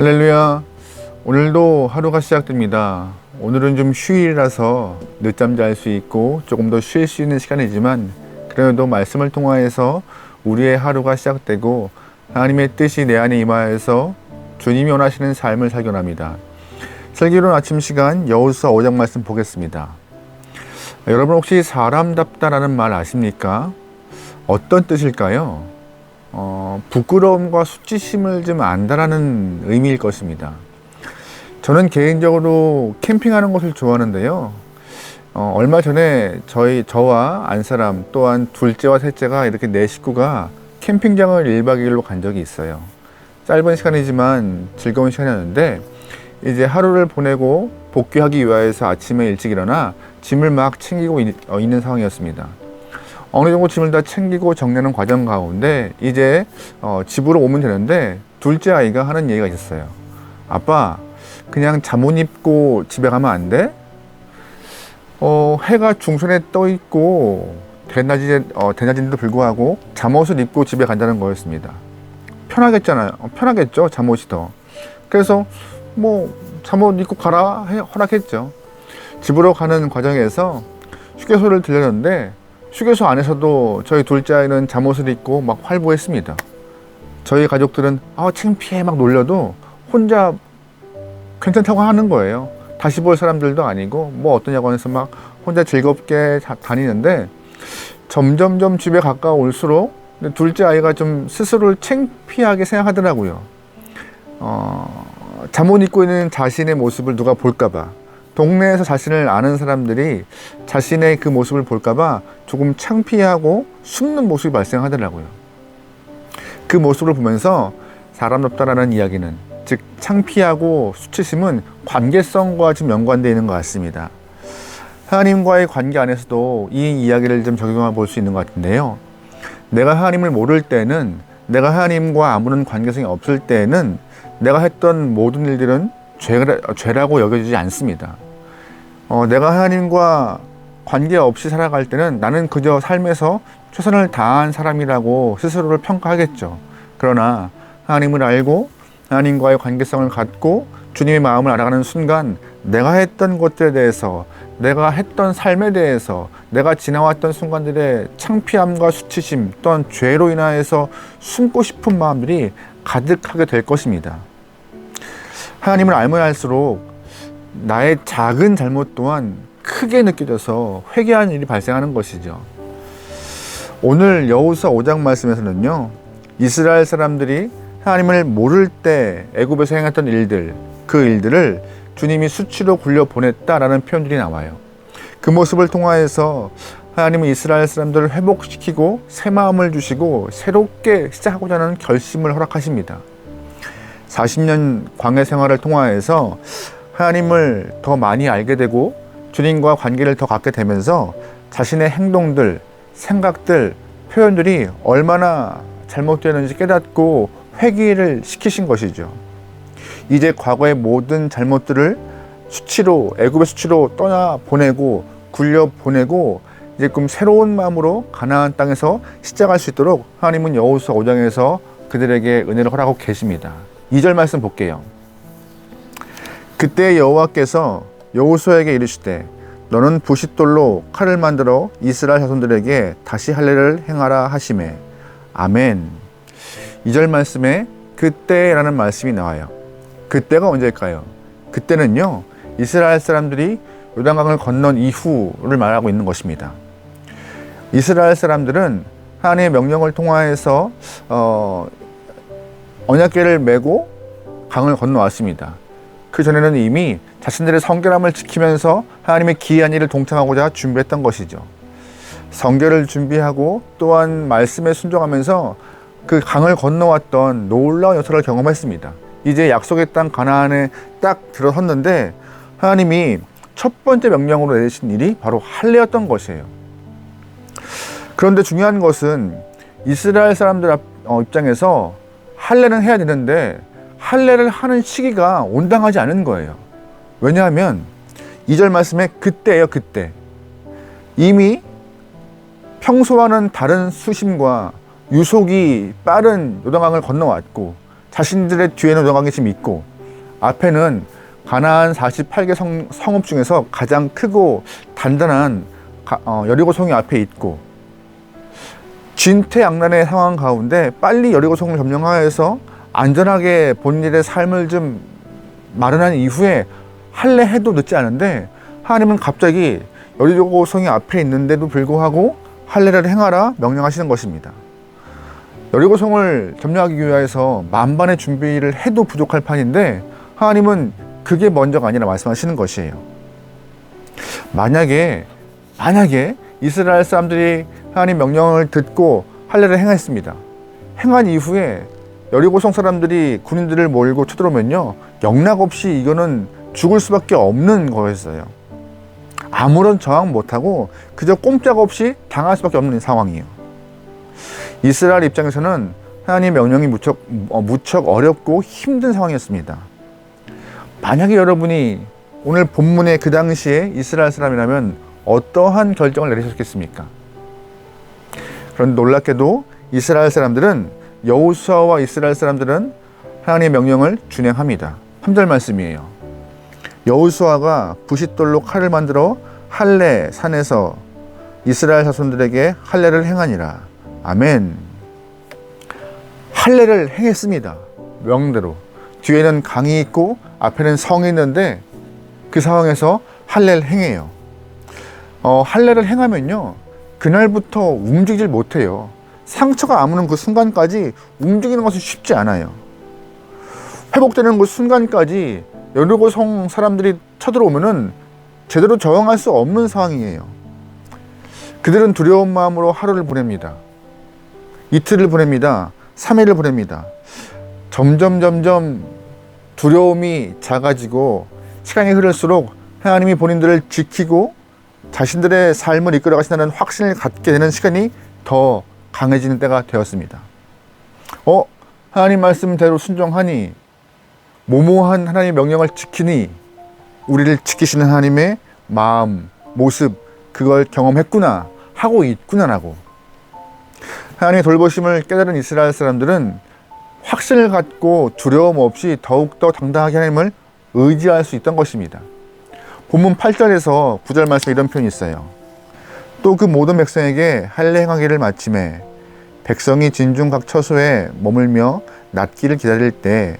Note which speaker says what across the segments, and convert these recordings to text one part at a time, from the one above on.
Speaker 1: 할렐루야. 오늘도 하루가 시작됩니다. 오늘은 좀 휴일이라서 늦잠 잘 수 있고 조금 더 쉴 수 있는 시간이지만 그래도 말씀을 통하여서 우리의 하루가 시작되고 하나님의 뜻이 내 안에 임하여서 주님이 원하시는 삶을 살겨납니다. 슬기로운 아침 시간 여호수아 5장 말씀 보겠습니다. 여러분 혹시 사람답다라는 말 아십니까? 어떤 뜻일까요? 어, 부끄러움과 수치심을 좀 안다라는 의미일 것입니다. 저는 개인적으로 캠핑하는 것을 좋아하는데요. 어, 얼마 전에 저희 저와 안사람 또한 둘째와 셋째가 이렇게 네 식구가 캠핑장을 1박 2일로 간 적이 있어요. 짧은 시간이지만 즐거운 시간이었는데 이제 하루를 보내고 복귀하기 위해서 아침에 일찍 일어나 짐을 막 챙기고 있, 어, 있는 상황이었습니다. 어느 정도 짐을 다 챙기고 정리하는 과정 가운데 이제 어, 집으로 오면 되는데 둘째 아이가 하는 얘기가 있었어요. 아빠, 그냥 잠옷 입고 집에 가면 안 돼? 어, 해가 중순에 떠 있고 대낮이 어, 대낮인데도 불구하고 잠옷을 입고 집에 간다는 거였습니다. 편하겠잖아요. 어, 편하겠죠. 잠옷이 더. 그래서 뭐 잠옷 입고 가라 해, 허락했죠. 집으로 가는 과정에서 휴게소를 들렸는데 휴게소 안에서도 저희 둘째 아이는 잠옷을 입고 막 활보했습니다. 저희 가족들은 아 창피해 막 놀려도 혼자 괜찮다고 하는 거예요. 다시 볼 사람들도 아니고 뭐 어떠냐고 해서 막 혼자 즐겁게 다, 다니는데 점점점 집에 가까울수록 둘째 아이가 좀 스스로를 창피하게 생각하더라고요. 어, 잠옷 입고 있는 자신의 모습을 누가 볼까봐 동네에서 자신을 아는 사람들이 자신의 그 모습을 볼까봐 조금 창피하고 숨는 모습이 발생하더라고요. 그 모습을 보면서 사람답다라는 이야기는 즉 창피하고 수치심은 관계성과 좀 연관되어 있는 것 같습니다. 하나님과의 관계 안에서도 이 이야기를 좀 적용해 볼 수 있는 것 같은데요. 내가 하나님을 모를 때는 내가 하나님과 아무런 관계성이 없을 때는 내가 했던 모든 일들은 죄라, 죄라고 여겨지지 않습니다. 어, 내가 하나님과 관계없이 살아갈 때는 나는 그저 삶에서 최선을 다한 사람이라고 스스로를 평가하겠죠. 그러나 하나님을 알고 하나님과의 관계성을 갖고 주님의 마음을 알아가는 순간 내가 했던 것들에 대해서 내가 했던 삶에 대해서 내가 지나왔던 순간들의 창피함과 수치심 또한 죄로 인하여서 숨고 싶은 마음들이 가득하게 될 것입니다. 하나님을 알면 알수록 나의 작은 잘못 또한 크게 느껴져서 회개하는 일이 발생하는 것이죠. 오늘 여호수아 5장 말씀에서는요. 이스라엘 사람들이 하나님을 모를 때 애굽에서 행했던 일들, 그 일들을 주님이 수치로 굴려 보냈다라는 표현들이 나와요. 그 모습을 통하여서 하나님은 이스라엘 사람들을 회복시키고 새 마음을 주시고 새롭게 시작하고자 하는 결심을 허락하십니다. 40년 광해 생활을 통하여서 하나님을 더 많이 알게 되고 주님과 관계를 더 갖게 되면서 자신의 행동들, 생각들, 표현들이 얼마나 잘못되는지 깨닫고 회개를 시키신 것이죠. 이제 과거의 모든 잘못들을 수치로 애굽의 수치로 떠나 보내고 굴려 보내고 이제 금 새로운 마음으로 가나안 땅에서 시작할 수 있도록 하나님은 여호수아 5장에서 그들에게 은혜를 허락하고 계십니다. 2절 말씀 볼게요. 그때 여호와께서 여호수아에게 이르시되 너는 부싯돌로 칼을 만들어 이스라엘 자손들에게 다시 할례를 행하라 하심에 아멘. 2절 말씀에 그때라는 말씀이 나와요. 그때가 언제일까요? 그때는요. 이스라엘 사람들이 요단강을 건넌 이후를 말하고 있는 것입니다. 이스라엘 사람들은 하나님의 명령을 통하여서 어, 언약궤를 메고 강을 건너왔습니다. 그 전에는 이미 자신들의 성결함을 지키면서 하나님의 기이한 일을 동참하고자 준비했던 것이죠. 성결을 준비하고 또한 말씀에 순종하면서 그 강을 건너왔던 놀라운 역사를 경험했습니다. 이제 약속의 땅 가나안에 딱 들어섰는데 하나님이 첫 번째 명령으로 내리신 일이 바로 할례였던 것이에요. 그런데 중요한 것은 이스라엘 사람들 어, 입장에서 할례는 해야 되는데 할례를 하는 시기가 온당하지 않은 거예요. 왜냐하면 2절 말씀에 그때예요, 그때. 이미 평소와는 다른 수심과 유속이 빠른 요단강을 건너왔고 자신들의 뒤에는 노당강이 지금 있고 앞에는 가나안 48개 성, 성읍 중에서 가장 크고 단단한 가- 어, 여리고성이 앞에 있고 진퇴양난의 상황 가운데 빨리 여리고성을 점령하여서 안전하게 본인의 삶을 좀 마련한 이후에 할래 해도 늦지 않은데 하나님은 갑자기 여리고성이 앞에 있는데도 불구하고 할례를 행하라 명령하시는 것입니다. 여리고성을 점령하기 위해서 만반의 준비를 해도 부족할 판인데 하나님은 그게 먼저가 아니라 말씀하시는 것이에요. 만약에 만약에 이스라엘 사람들이 하나님 명령을 듣고 할례를 행했습니다. 행한 이후에 여리고성 사람들이 군인들을 몰고 쳐들어오면요 영락 없이 이거는 죽을 수밖에 없는 거였어요. 아무런 저항 못하고 그저 꼼짝없이 당할 수밖에 없는 상황이에요. 이스라엘 입장에서는 하나님 명령이 무척 어, 무척 어렵고 힘든 상황이었습니다. 만약에 여러분이 오늘 본문의 그 당시에 이스라엘 사람이라면 어떠한 결정을 내리셨겠습니까? 그런데 놀랍게도 이스라엘 사람들은 여호수아와 이스라엘 사람들은 하나님의 명령을 준행합니다. 3절 말씀이에요. 여호수아가 부싯돌로 칼을 만들어 할례 산에서 이스라엘 자손들에게 할례를 행하니라. 아멘. 할례를 행했습니다. 명대로. 뒤에는 강이 있고 앞에는 성이 있는데 그 상황에서 할례를 행해요. 어, 할례를 행하면요. 그날부터 움직이질 못해요. 상처가 아무는 그 순간까지 움직이는 것은 쉽지 않아요. 회복되는 그 순간까지 여리고성 사람들이 쳐들어오면은 제대로 저항할 수 없는 상황이에요. 그들은 두려운 마음으로 하루를 보냅니다. 이틀을 보냅니다. 3일을 보냅니다. 점점 점점 두려움이 작아지고 시간이 흐를수록 하나님이 본인들을 지키고 자신들의 삶을 이끌어 가신다는 확신을 갖게 되는 시간이 더 강해지는 때가 되었습니다. 어, 하나님 말씀대로 순종하니 모모한 하나님의 명령을 지키니 우리를 지키시는 하나님의 마음, 모습 그걸 경험했구나 하고 있구나라고 하나님의 돌보심을 깨달은 이스라엘 사람들은 확신을 갖고 두려움 없이 더욱더 당당하게 하나님을 의지할 수 있던 것입니다. 본문 8절에서 9절 말씀에 이런 표현이 있어요. 또 그 모든 백성에게 할례 행하기를 마침에 백성이 진중 각 처소에 머물며 낫기를 기다릴 때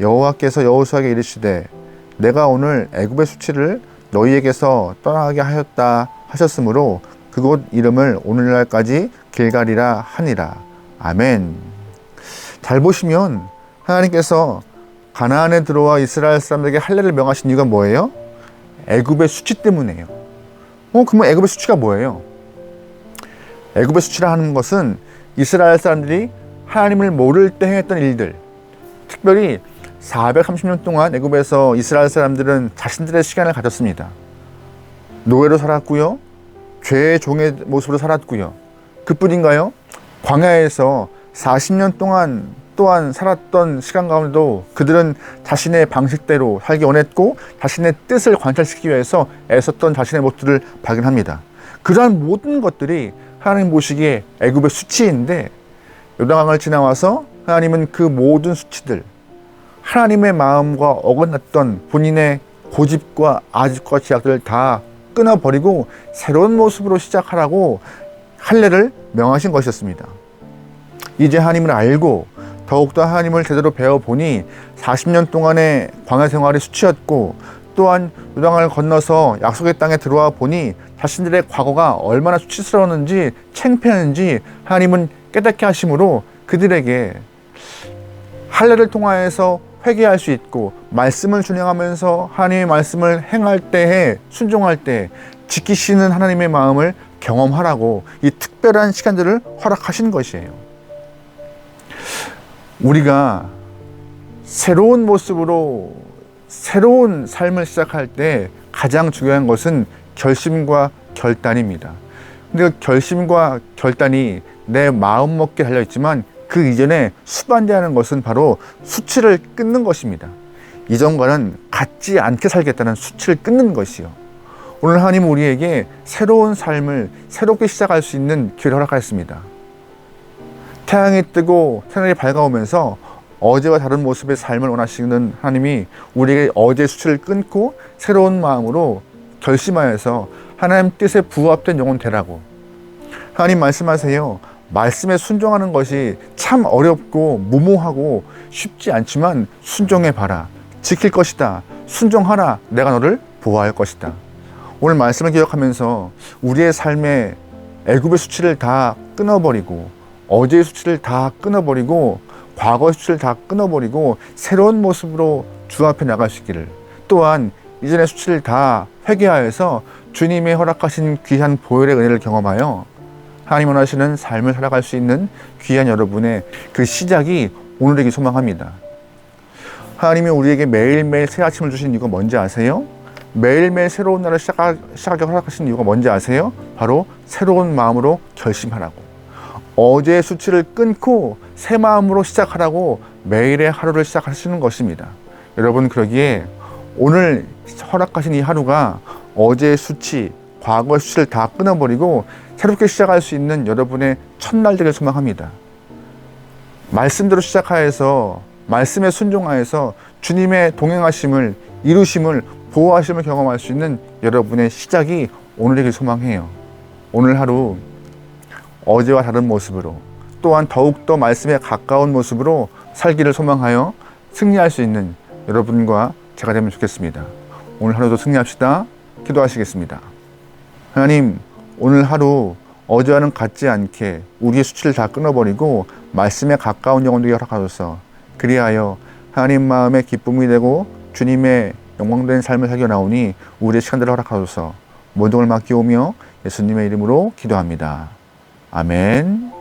Speaker 1: 여호와께서 여호수아에게 이르시되 내가 오늘 애굽의 수치를 너희에게서 떠나게 하였다 하셨으므로 그곳 이름을 오늘날까지 길갈이라 하니라. 아멘. 잘 보시면 하나님께서 가나안에 들어와 이스라엘 사람들에게 할례를 명하신 이유가 뭐예요? 애굽의 수치 때문이에요. 어, 그러면 애굽의 수치가 뭐예요? 애굽의 수치라 하는 것은 이스라엘 사람들이 하나님을 모를 때 행했던 일들, 특별히 430년 동안 애굽에서 이스라엘 사람들은 자신들의 시간을 가졌습니다. 노예로 살았고요. 죄의 종의 모습으로 살았고요. 그뿐인가요? 광야에서 40년 동안 또한 살았던 시간 가운데도 그들은 자신의 방식대로 살기 원했고 자신의 뜻을 관찰시키기 위해서 애썼던 자신의 모습을 발견합니다. 그러한 모든 것들이 하나님 보시기에 애굽의 수치인데 요단강을 지나와서 하나님은 그 모든 수치들 하나님의 마음과 어긋났던 본인의 고집과 아집과 지약들을 다 끊어버리고 새로운 모습으로 시작하라고 할례를 명하신 것이었습니다. 이제 하나님을 알고 더욱더 하나님을 제대로 배워보니 40년 동안의 광야 생활이 수치였고 또한 요단강을 건너서 약속의 땅에 들어와 보니 자신들의 과거가 얼마나 수치스러웠는지 창피했는지 하나님은 깨닫게 하심으로 그들에게 할례를 통하여서 회개할 수 있고 말씀을 준행하면서 하나님의 말씀을 행할 때에 순종할 때 지키시는 하나님의 마음을 경험하라고 이 특별한 시간들을 허락하신 것이에요. 우리가 새로운 모습으로 새로운 삶을 시작할 때 가장 중요한 것은 결심과 결단입니다. 근데 그 결심과 결단이 내 마음 먹게 달려 있지만 그 이전에 수반되는 것은 바로 수치를 끊는 것입니다. 이전과는 같지 않게 살겠다는 수치를 끊는 것이요. 오늘 하나님 우리에게 새로운 삶을 새롭게 시작할 수 있는 기회를 허락하였습니다. 태양이 뜨고 새날이 밝아오면서 어제와 다른 모습의 삶을 원하시는 하나님이 우리에게 어제 수치를 끊고 새로운 마음으로 결심하여서 하나님 뜻에 부합된 영혼 되라고. 하나님 말씀하세요. 말씀에 순종하는 것이 참 어렵고 무모하고 쉽지 않지만 순종해 봐라. 지킬 것이다. 순종하라. 내가 너를 보호할 것이다. 오늘 말씀을 기억하면서 우리의 삶에 애굽의 수치를 다 끊어버리고 어제의 수치를 다 끊어버리고 과거의 수치를 다 끊어버리고 새로운 모습으로 주 앞에 나갈 수 있기를 또한 이전의 수치를 다 회개하여서 주님의 허락하신 귀한 보혈의 은혜를 경험하여 하나님 원하시는 삶을 살아갈 수 있는 귀한 여러분의 그 시작이 오늘이기 소망합니다. 하나님이 우리에게 매일매일 새 아침을 주신 이유가 뭔지 아세요? 매일매일 새로운 날을 시작하, 시작하게 허락하신 이유가 뭔지 아세요? 바로 새로운 마음으로 결심하라고. 어제의 수치를 끊고 새 마음으로 시작하라고 매일의 하루를 시작하시는 것입니다. 여러분 그러기에 오늘 허락하신 이 하루가 어제의 수치, 과거의 수치를 다 끊어버리고 새롭게 시작할 수 있는 여러분의 첫날 되길 소망합니다. 말씀대로 시작하여서 말씀에 순종하여서 주님의 동행하심을 이루심을 보호하심을 경험할 수 있는 여러분의 시작이 오늘이길 소망해요. 오늘 하루 어제와 다른 모습으로 또한 더욱더 말씀에 가까운 모습으로 살기를 소망하여 승리할 수 있는 여러분과 제가 되면 좋겠습니다. 오늘 하루도 승리합시다. 기도하시겠습니다. 하나님, 오늘 하루 어제와는 같지 않게 우리의 수치를 다 끊어버리고 말씀에 가까운 영혼들이 허락하소서. 그리하여 하나님 마음의 기쁨이 되고 주님의 영광된 삶을 살겨 나오니 우리의 시간들을 허락하소서. 모든 걸 맡기오며 예수님의 이름으로 기도합니다. 아멘.